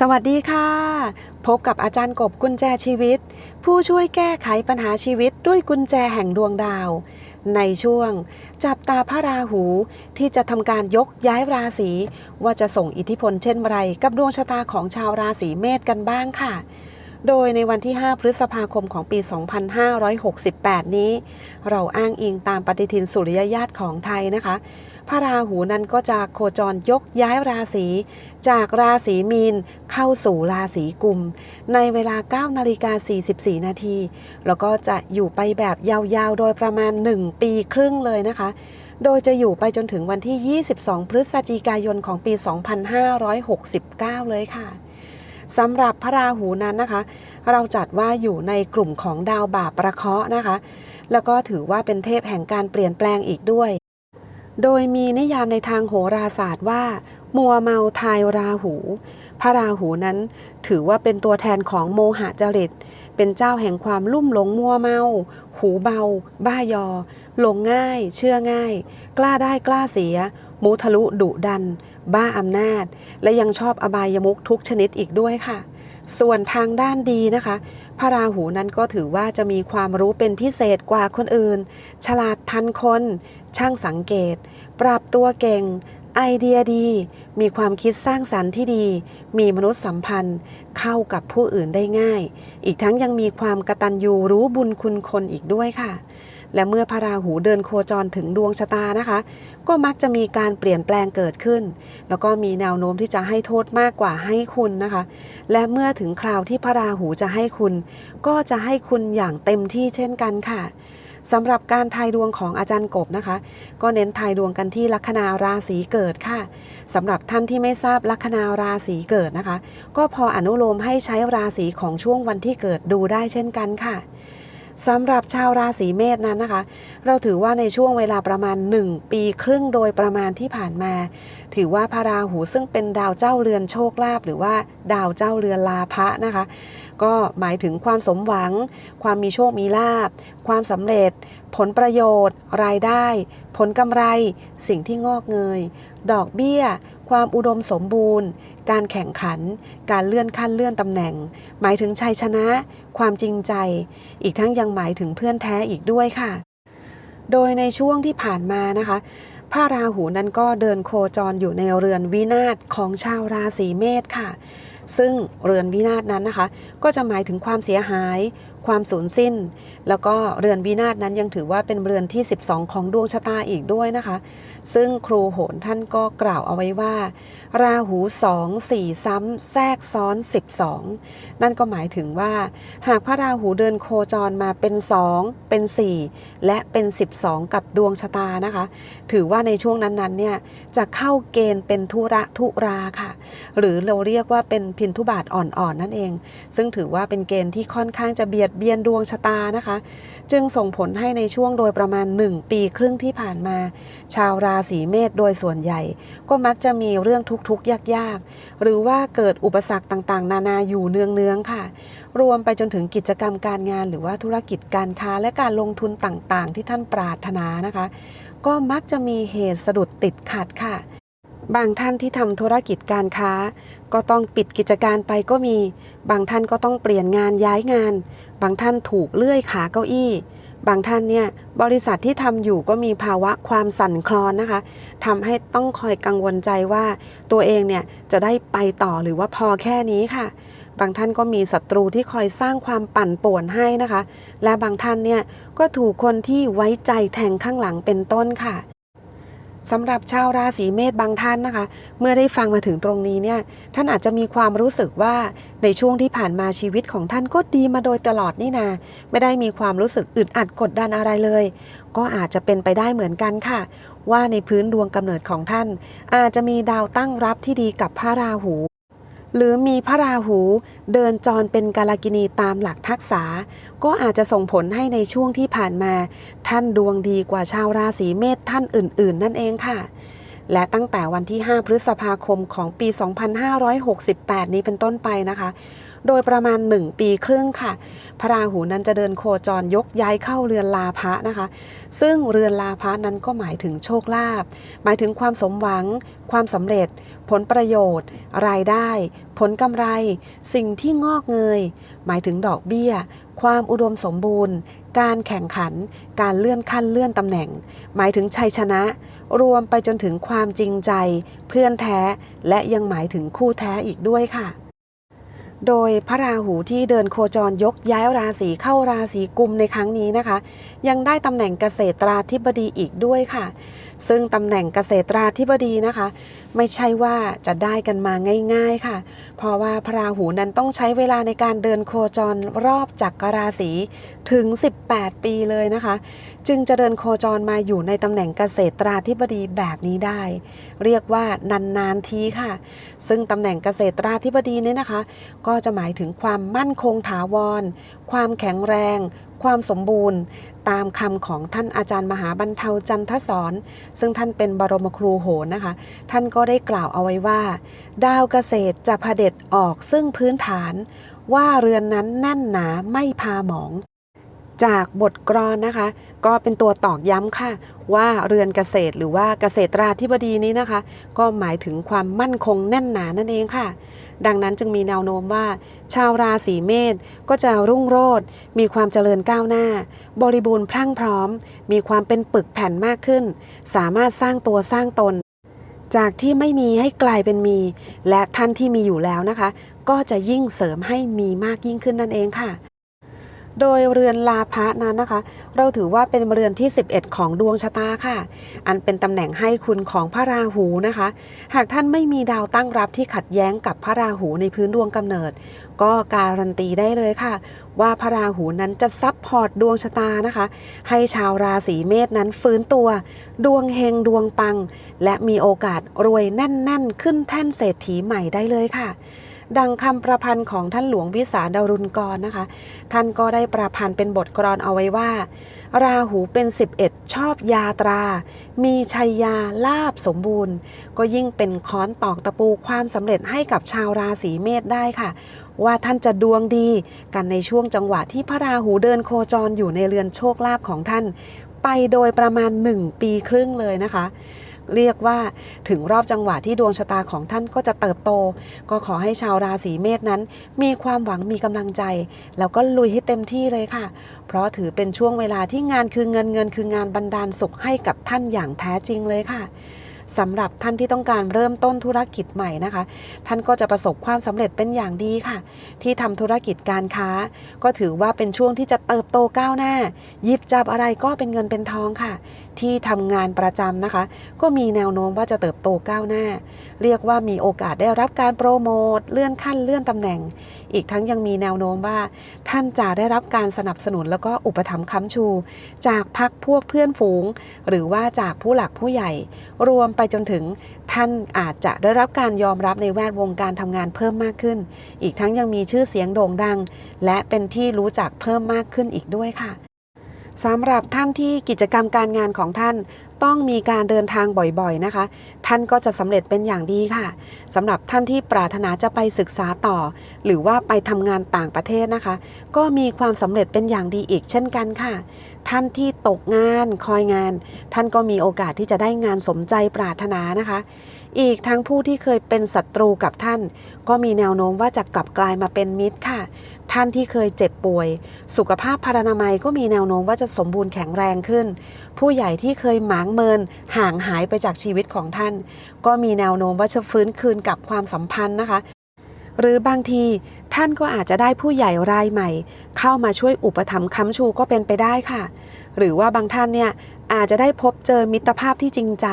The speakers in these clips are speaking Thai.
สวัสดีค่ะ พบกับอาจารย์กบกุญแจชีวิต ผู้ช่วยแก้ไขปัญหาชีวิตด้วยกุญแจแห่งดวงดาว ในช่วง จับตาพระราหูที่จะทำการยกย้ายราศีว่าจะส่งอิทธิพลเช่นไรกับดวงชะตาของชาวราศีเมษกันบ้างค่ะ โดยในวันที่ 5 พฤษภาคมของปี 2568 นี้ เราอ้างอิงตามปฏิทินสุริยญาตของไทยนะคะ พระราหูนั้นก็จะโคจรยกย้ายราศี จากราศีมีนเข้าสู่ราศีกุม ในเวลา 9 นาฬิกา 44 นาที แล้วก็จะอยู่ไปแบบยาวๆ โดยประมาณ 1 ปีครึ่งเลยนะคะ โดยจะอยู่ไปจนถึงวันที่ 22 พฤศจิกายนของปี 2569 เลยค่ะสำหรับพระราหูนั้นนะคะ เราจัดว่าอยู่ในกลุ่มของดาวบาปประเคราะห์นะคะ แล้วก็ถือว่าเป็นเทพแห่งการเปลี่ยนแปลงอีกด้วย โดยมีนิยามในทางโหราศาสตร์ว่า มัวเมาทายราหู พระราหูนั้นถือว่าเป็นตัวแทนของโมหะจริต เป็นเจ้าแห่งความลุ่มหลงมัวเมา หูเบา บ้ายอ หลงง่าย เชื่อง่าย กล้าได้กล้าเสีย มุทะลุดุดัน บ้าอำนาจ และยังชอบอบายมุกทุกชนิดอีกด้วยค่ะ ส่วนทางด้านดีนะคะ พระราหูนั้นก็ถือว่าจะมีความรู้เป็นพิเศษกว่าคนอื่น ฉลาดทันคน ช่างสังเกต ปรับตัวเก่ง ไอเดียดี มีความคิดสร้างสรรค์ที่ดี มีมนุษยสัมพันธ์ เข้ากับผู้อื่นได้ง่าย อีกทั้งยังมีความกระตัญญูรู้บุญคุณคนอีกด้วยค่ะ และเมื่อพระราหูเดินโคจรถึงดวงชะตานะคะ ก็มักจะมีการเปลี่ยนแปลงเกิดขึ้น แล้วก็มีแนวโน้มที่จะให้โทษมากกว่าให้คุณนะคะ และเมื่อถึงคราวที่พระราหูจะให้คุณ ก็จะให้คุณอย่างเต็มที่เช่นกันค่ะสำหรับการทายดวงของอาจารย์กบนะคะ ก็เน้นทายดวงกันที่ลัคนาราศีเกิดค่ะสำหรับท่านที่ไม่ทราบลัคนาราศีเกิดนะคะ ก็พออนุโลมให้ใช้ราศีของช่วงวันที่เกิดดูได้เช่นกันค่ะ สำหรับชาวราศีเมษนั้นนะคะ เราถือว่าในช่วงเวลาประมาณ 1 ปีครึ่งโดยประมาณที่ผ่านมา ถือว่าพระราหูซึ่งเป็นดาวเจ้าเรือนโชคลาภหรือว่าดาวเจ้าเรือนลาภะนะคะ ก็หมายถึงความสมหวัง ความมีโชคมีลาภความสำเร็จ ผลประโยชน์ รายได้ ผลกำไร สิ่งที่งอกเงย ดอกเบี้ย ความอุดมสมบูรณ์ การแข่งขัน การเลื่อนขั้นเลื่อนตำแหน่ง หมายถึงชัยชนะ ความจริงใจ อีกทั้งยังหมายถึงเพื่อนแท้อีกด้วยค่ะ โดยในช่วงที่ผ่านมานะคะพระราหูนั้นก็เดินโคจรอยู่ในเรือนวินาศของชาวราศีเมษค่ะ ซึ่งเรือนวินาศนั้นนะคะ ก็จะหมายถึงความเสียหาย ความสูญสิ้น แล้วก็เรือนวินาศนั้นยังถือว่าเป็นเรือนที่ 12 ของดวงชะตาอีกด้วยนะคะ ซึ่งครูโหนท่านก็กล่าวเอาไว้ว่า ราหูสองสี่ซ้ำแทรกซ้อน 12 นั่นก็หมายถึงว่า หากพระราหูเดินโคจรมาเป็น 2 เป็น 4 และเป็น 12 กับดวงชะตานะคะ ถือว่าในช่วงนั้นๆเนี่ยจะเข้าเกณฑ์เป็นทุระทุราค่ะ หรือเราเรียกว่าเป็นพินทุบาทอ่อนๆนั่นเอง ซึ่งถือว่าเป็นเกณฑ์ที่ค่อนข้างจะเบียดเบียนดวงชะตานะคะ จึงส่งผลให้ในช่วงโดยประมาณ 1 ปีครึ่งที่ผ่านมา ชาวราศีเมษโดยส่วนใหญ่ ก็มักจะมีเรื่องทุกข์ๆยากๆ หรือว่าเกิดอุปสรรคต่างๆ นานาอยู่เนืองๆค่ะ รวมไปจนถึงกิจกรรมการงาน หรือว่าธุรกิจการค้าและการลงทุนต่างๆ ที่ท่านปรารถนานะคะ ก็มักจะมีเหตุสะดุดติดขัดค่ะบางท่านที่ทำธุรกิจการค้า ก็ต้องปิดกิจการไปก็มี บางท่านก็ต้องเปลี่ยนงานย้ายงาน บางท่านถูกเลื่อยขาเก้าอี้ บางท่านเนี่ยบริษัทที่ทำอยู่ก็มีภาวะความสั่นคลอนนะคะทำให้ต้องคอยกังวลใจว่าตัวเองเนี่ยจะได้ไปต่อหรือว่าพอแค่นี้ค่ะ บางท่านก็มีศัตรูที่คอยสร้างความปั่นป่วนให้นะคะ และบางท่านเนี่ยก็ถูกคนที่ไว้ใจแทงข้างหลังเป็นต้นค่ะ สำหรับชาวราศีเมษบางท่านนะคะ เมื่อได้ฟังมาถึงตรงนี้เนี่ยท่านอาจจะมีความรู้สึกว่าในช่วงที่ผ่านมาชีวิตของท่านก็ดีมาโดยตลอดนี่นาไม่ได้มีความรู้สึกอึดอัดกดดันอะไรเลย ก็อาจจะเป็นไปได้เหมือนกันค่ะ ว่าในพื้นดวงกำเนิดของท่าน อาจจะมีดาวตั้งรับที่ดีกับพระราหู หรือมีพระราหูเดินจรเป็นกาลกินีตามหลักทักษะก็อาจจะส่งผลให้ในช่วงที่ผ่านมา ท่านดวงดีกว่าชาวราศีเมษท่านอื่น ๆ นั่นเองค่ะ และตั้งแต่วันที่ 5 พฤษภาคมของปี 2568 นี้เป็นต้นไปนะคะ โดยประมาณ 1 ปีครึ่งค่ะ พระราหูนั้นจะเดินโคจรยกย้ายเข้าเรือนลาภะนะคะ ซึ่งเรือนลาภะนั้นก็หมายถึงโชคลาภหมายถึงความสมหวัง ความสำเร็จ ผลประโยชน์ รายได้ ผลกำไร สิ่งที่งอกเงย หมายถึงดอกเบี้ย ความอุดมสมบูรณ์ การแข่งขัน การเลื่อนขั้นเลื่อนตำแหน่ง หมายถึงชัยชนะรวมไปจนถึงความจริงใจ เพื่อนแท้และยังหมายถึงคู่แท้อีกด้วยค่ะ โดยพระราหูที่เดินโคจรยกย้ายราศีเข้าราศีกุมในครั้งนี้นะคะ ยังได้ตำแหน่งเกษตราธิบดีอีกด้วยค่ะ ซึ่งตำแหน่งเกษตราธิบดีนะคะ ไม่ใช่ว่าจะได้กันมาง่าย ๆค่ะ เพราะว่าพระราหูนั้นต้องใช้เวลาในการเดินโคจรรอบจักรราศีถึง 18 ปีเลยนะคะ จึงจะเดินโคจรมาอยู่ในตำแหน่งเกษตราธิบดีแบบนี้ได้ เรียกว่านานๆทีค่ะ ซึ่งตำแหน่งเกษตราธิบดีนี้นะคะ ก็จะหมายถึงความมั่นคงถาวร ความแข็งแรง ความสมบูรณ์ ตามคำของท่านอาจารย์มหาบรรเทาจันทศรซึ่งท่านเป็นบรมครูโหนนะคะ ท่านก็ได้กล่าวเอาไว้ว่า ดาวเกษตรจะพเด็จออกซึ่งพื้นฐาน ว่าเรือนนั้นแน่นหนาไม่พาหมอง จากบทกรอนนะคะ ก็เป็นตัวตอกย้ำค่ะ ว่าเรือนเกษตรหรือว่าเกษตราธิบดีนี้นะคะ ก็หมายถึงความมั่นคงแน่นหนานั่นเองค่ะ ดังนั้นจึงมีแนวโน้มว่า ชาวราศีเมษก็จะรุ่งโรจน์มีความเจริญก้าวหน้า บริบูรณ์พรั่งพร้อม มีความเป็นปึกแผ่นมากขึ้น สามารถสร้างตัวสร้างตน จากที่ไม่มีให้กลายเป็นมี และท่านที่มีอยู่แล้วนะคะ ก็จะยิ่งเสริมให้มีมากยิ่งขึ้นนั่นเองค่ะ โดยเรือนลาภะนั้นนะคะ เราถือว่าเป็นเรือนที่ 11 ของดวงชะตาค่ะ อันเป็นตำแหน่งให้คุณของพระราหูนะคะ หากท่านไม่มีดาวตั้งรับที่ขัดแย้งกับพระราหูในพื้นดวงกำเนิด ก็การันตีได้เลยค่ะ ว่าพระราหูนั้นจะซับพอร์ตดวงชะตานะคะ ให้ชาวราศีเมษนั้นฟื้นตัว ดวงเฮงดวงปัง และมีโอกาสรวยแน่น ๆ ขึ้นแท่นเศรษฐีใหม่ได้เลยค่ะ ดังคำประพันธ์ของท่านหลวงวิสาดารุณกรนะคะ ท่านก็ได้ประพันธ์เป็นบทกลอนเอาไว้ว่า ราหูเป็น 11 ชอบยาตรา มีชัยยาลาบสมบูรณ์ ก็ยิ่งเป็นค้อนตอกตะปูความสำเร็จให้กับชาวราศีเมษได้ค่ะ ว่าท่านจะดวงดีกันในช่วงจังหวะที่พระราหูเดินโคจรอยู่ในเรือนโชคลาภของท่าน ไปโดยประมาณ 1 ปีครึ่งเลยนะคะ เรียกว่าถึงรอบจังหวะที่ดวงชะตาของท่านก็จะเติบโต ก็ขอให้ชาวราศีเมษนั้น มีความหวังมีกำลังใจ แล้วก็ลุยให้เต็มที่เลยค่ะ เพราะถือเป็นช่วงเวลาที่งานคือเงินเงินคืองานบันดาลสุขให้กับท่านอย่างแท้จริงเลยค่ะสำหรับท่านที่ต้องการเริ่มต้นธุรกิจใหม่นะคะ ท่านก็จะประสบความสำเร็จเป็นอย่างดีค่ะ ที่ทำธุรกิจการค้า ก็ถือว่าเป็นช่วงที่จะเติบโตก้าวหน้าหยิบจับอะไรก็เป็นเงินเป็นทองค่ะ ที่ทำงานประจำนะคะ ก็มีแนวโน้มว่าจะเติบโตก้าวหน้า เรียกว่ามีโอกาสได้รับการโปรโมทเลื่อนขั้นเลื่อนตำแหน่ง อีกทั้งยังมีแนวโน้มว่า ท่านจะได้รับการสนับสนุนแล้วก็อุปถัมภ์ค้ำชู จากพักพวกเพื่อนฝูง หรือว่าจากผู้หลักผู้ใหญ่ รวมไปจนถึงท่านอาจจะได้รับการยอมรับในแวดวงการทำงานเพิ่มมากขึ้น อีกทั้งยังมีชื่อเสียงโด่งดัง และเป็นที่รู้จักเพิ่มมากขึ้นอีกด้วยค่ะ สำหรับท่านที่กิจกรรมการงานของท่านต้องมีการเดินทางบ่อยๆนะคะ ท่านก็จะสำเร็จเป็นอย่างดีค่ะสำหรับท่านที่ปรารถนาจะไปศึกษาต่อ หรือว่าไปทำงานต่างประเทศนะคะ ก็มีความสำเร็จเป็นอย่างดีอีกเช่นกันค่ะ ท่านที่ตกงานคอยงาน ท่านก็มีโอกาสที่จะได้งานสมใจปรารถนานะคะ อีกทั้งผู้ที่เคยเป็นศัตรูกับท่าน ก็มีแนวโน้มว่าจะกลับกลายมาเป็นมิตรค่ะ ท่านที่เคยเจ็บป่วย สุขภาพพรรณนามัยก็มีแนวโน้มว่าจะสมบูรณ์แข็งแรงขึ้น ผู้ใหญ่ที่เคยหมางเมินห่างหายไปจากชีวิตของท่าน ก็มีแนวโน้มว่าจะฟื้นคืนกับความสัมพันธ์นะคะ หรือบางทีท่านก็อาจจะได้ผู้ใหญ่รายใหม่ เข้ามาช่วยอุปถัมภ์ค้ำชูก็เป็นไปได้ค่ะ หรือว่าบางท่านเนี่ย อาจจะได้พบเจอมิตรภาพที่จริงใจ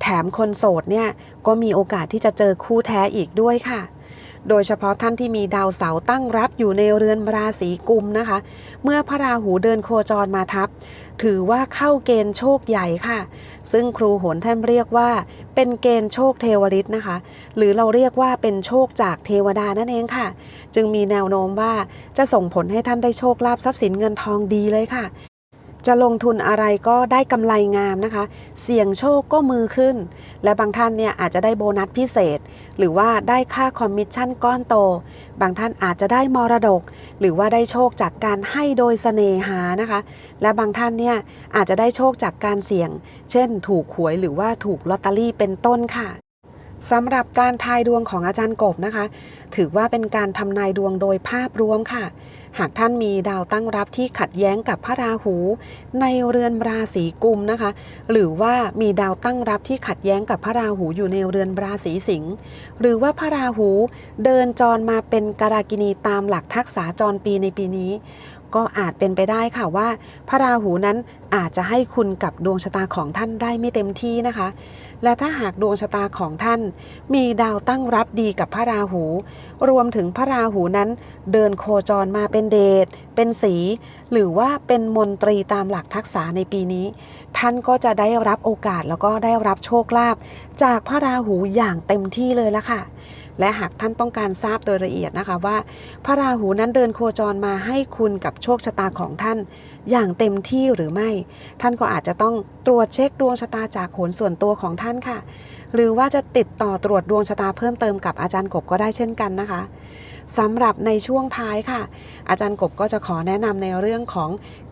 แถมคนโสดเนี่ยก็มีโอกาสที่จะเจอคู่แท้อีกด้วยค่ะ โดยเฉพาะท่านที่มีดาวเสาตั้งรับอยู่ในเรือนราศีกุมนะคะ เมื่อพระราหูเดินโคจรมาทับ ถือว่าเข้าเกณฑ์โชคใหญ่ค่ะ ซึ่งครูโหนท่านเรียกว่า เป็นเกณฑ์โชคเทวฤทธิ์นะคะ หรือเราเรียกว่าเป็นโชคจากเทวดานั่นเองค่ะ จึงมีแนวโน้มว่าจะส่งผลให้ท่านได้โชคลาภทรัพย์สินเงินทองดีเลยค่ะ จะลงทุนอะไรก็ได้กำไรงามนะคะ เสี่ยงโชคก็มือขึ้น และบางท่านเนี่ยอาจจะได้โบนัสพิเศษ หรือว่าได้ค่าคอมมิชชั่นก้อนโต บางท่านอาจจะได้มรดก หรือว่าได้โชคจากการให้โดยเสน่หานะคะ และบางท่านเนี่ยอาจจะได้โชคจากการเสี่ยง เช่น ถูกหวยหรือว่าถูกลอตเตอรี่เป็นต้นค่ะสำหรับการทายดวงของอาจารย์กบนะคะ ถือว่าเป็นการทำนายดวงโดยภาพรวมค่ะ หากท่านมีดาวตั้งรับที่ขัดแย้งกับพระราหู ในเรือนราศีกุมนะคะ หรือว่ามีดาวตั้งรับที่ขัดแย้งกับพระราหูอยู่ในเรือนราศีสิงห์หรือว่าพระราหูเดินจรมาเป็นกรากินีตามหลักทักษะจรปีในปีนี้ ก็อาจเป็นไปได้ค่ะว่า พระราหูนั้นอาจจะให้คุณกับดวงชะตาของท่านได้ไม่เต็มที่นะคะ และถ้าหากดวงชะตาของท่าน มีดาวตั้งรับดีกับพระราหู รวมถึงพระราหูนั้น เดินโคจรมาเป็นเดชเป็นสี หรือว่าเป็นมนตรีตามหลักทักษะในปีนี้ ท่านก็จะได้รับโอกาสแล้วก็ได้รับโชคลาภจากพระราหูอย่างเต็มที่เลยละค่ะ และหากท่านต้องการทราบโดยละเอียดนะคะว่า พระราหูนั้นเดินโคจรมาให้คุณกับโชคชะตาของท่าน อย่างเต็มที่หรือไม่ ท่านก็อาจจะต้องตรวจเช็คดวงชะตาจากโหนส่วนตัวของท่านค่ะ หรือว่าจะติดต่อตรวจดวงชะตาเพิ่มเติมกับอาจารย์กบก็ได้เช่นกันนะคะสำหรับในช่วงท้ายค่ะ อาจารย์กบก็จะขอแนะนำในเรื่องของ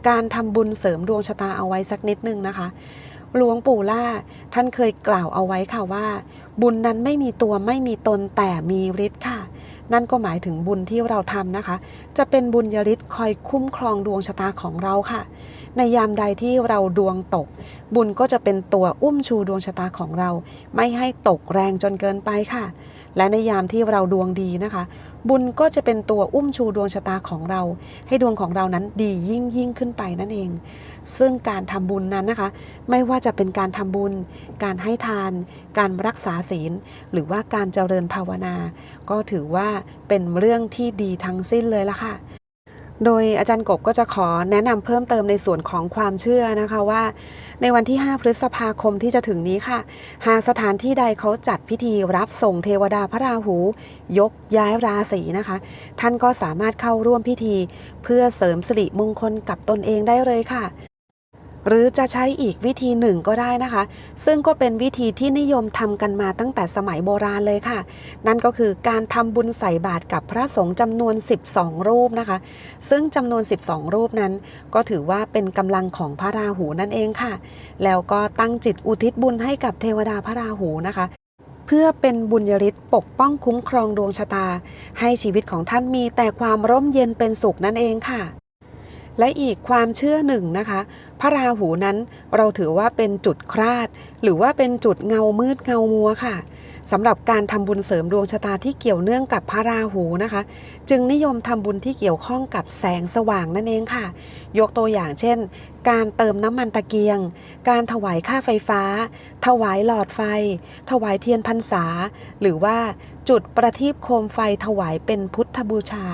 การทำบุญเสริมดวงชะตาเอาไว้สักนิดนึงนะคะ หลวงปู่ล่า ท่านเคยกล่าวเอาไว้ค่ะว่า บุญนั้นไม่มีตัวไม่มีตนแต่มีฤทธิ์ค่ะ นั่นก็หมายถึงบุญที่เราทำนะคะ จะเป็นบุญยฤทธิ์คอยคุ้มครองดวงชะตาของเราค่ะ ในยามใดที่เราดวงตก บุญก็จะเป็นตัวอุ้มชูดวงชะตาของเรา ไม่ให้ตกแรงจนเกินไปค่ะ และในยามที่เราดวงดีนะคะ บุญก็จะเป็นตัวอุ้มชูดวงชะตาของเรา ให้ดวงของเรานั้นดียิ่งยิ่งขึ้นไปนั่นเอง ซึ่งการทำบุญนั้นนะคะ ไม่ว่าจะเป็นการทำบุญ การให้ทาน การรักษาศีล หรือว่าการเจริญภาวนา ก็ถือว่าเป็นเรื่องที่ดีทั้งสิ้นเลยละค่ะ โดยอาจารย์กบก็จะขอแนะนำเพิ่มเติมในส่วนของความเชื่อนะคะว่า ในวันที่ 5 พฤษภาคมที่จะถึงนี้ค่ะ หากสถานที่ใดเขาจัดพิธีรับส่งเทวดาพระราหู ยกย้ายราศีนะคะ ท่านก็สามารถเข้าร่วมพิธี เพื่อเสริมสิริมงคลกับตนเองได้เลยค่ะ หรือจะใช้อีกวิธีหนึ่งก็ได้นะคะ ซึ่งก็เป็นวิธีที่นิยมทำกันมาตั้งแต่สมัยโบราณเลยค่ะ นั่นก็คือการทำบุญใส่บาตรกับพระสงฆ์จำนวน 12 รูปนะคะ ซึ่งจำนวน 12 รูปนั้น ก็ถือว่าเป็นกำลังของพระราหูนั่นเองค่ะ แล้วก็ตั้งจิตอุทิศบุญให้กับเทวดาพระราหูนะคะเพื่อเป็นบุญยริศปกป้องคุ้มครองดวงชะตา ให้ชีวิตของท่านมีแต่ความร่มเย็นเป็นสุขนั่นเองค่ะ และอีกความเชื่อหนึ่งนะคะ พระราหูนั้นเราถือว่าเป็นจุดคราด หรือว่าเป็นจุดเงามืดเงามัวค่ะสำหรับการทำบุญเสริมดวงชะตาที่เกี่ยวเนื่องกับพระราหูนะคะ จึงนิยมทำบุญที่เกี่ยวข้องกับแสงสว่างนั่นเองค่ะ ยกตัวอย่างเช่นการเติมน้ำมันตะเกียง การถวายค่าไฟฟ้า ถวายหลอดไฟ ถวายเทียนพรรษา หรือว่าจุดประทีปโคมไฟถวายเป็นพุทธบูชา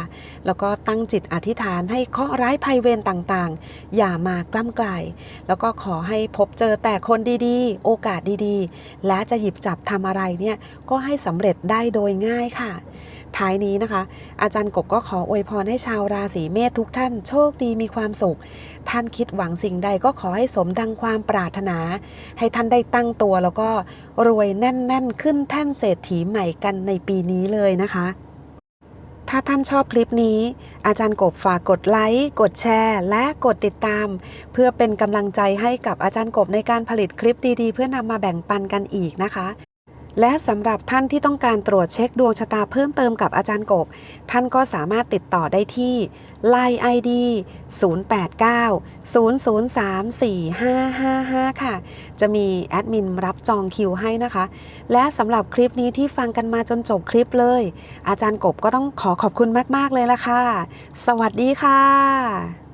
แล้วก็ตั้งจิตอธิษฐานให้เคราะห์ร้ายภัยเวรต่างๆ อย่ามากล้ำกลาย แล้วก็ขอให้พบเจอแต่คนดีๆ โอกาสดีๆ และจะหยิบจับทำอะไรเนี่ยก็ให้สำเร็จได้โดยง่ายค่ะ ท้ายนี้นะคะ อาจารย์กบก็ขออวยพรให้ชาวราศีเมษทุกท่านโชคดีมีความสุข ท่านคิดหวังสิ่งใดก็ขอให้สมดังความปรารถนา ให้ท่านได้ตั้งตัวแล้วก็รวยแน่น ๆ ขึ้นแท่นเศรษฐีใหม่กันในปีนี้เลยนะคะถ้าท่านชอบคลิปนี้ อาจารย์กบฝากกดไลค์ กดแชร์ และกดติดตาม เพื่อเป็นกำลังใจให้กับอาจารย์กบในการผลิตคลิปดีๆ เพื่อนำมาแบ่งปันกันอีกนะคะ และสำหรับท่านที่ต้องการตรวจเช็คดวงชะตาเพิ่มเติมกับอาจารย์กบ ท่านก็สามารถติดต่อได้ที่ Line ID 089 003 4555 ค่ะ จะมีแอดมินรับจองคิวให้นะคะ และสำหรับคลิปนี้ที่ฟังกันมาจนจบคลิปเลย อาจารย์กบก็ต้องขอขอบคุณมาก ๆ เลยละค่ะ สวัสดีค่ะ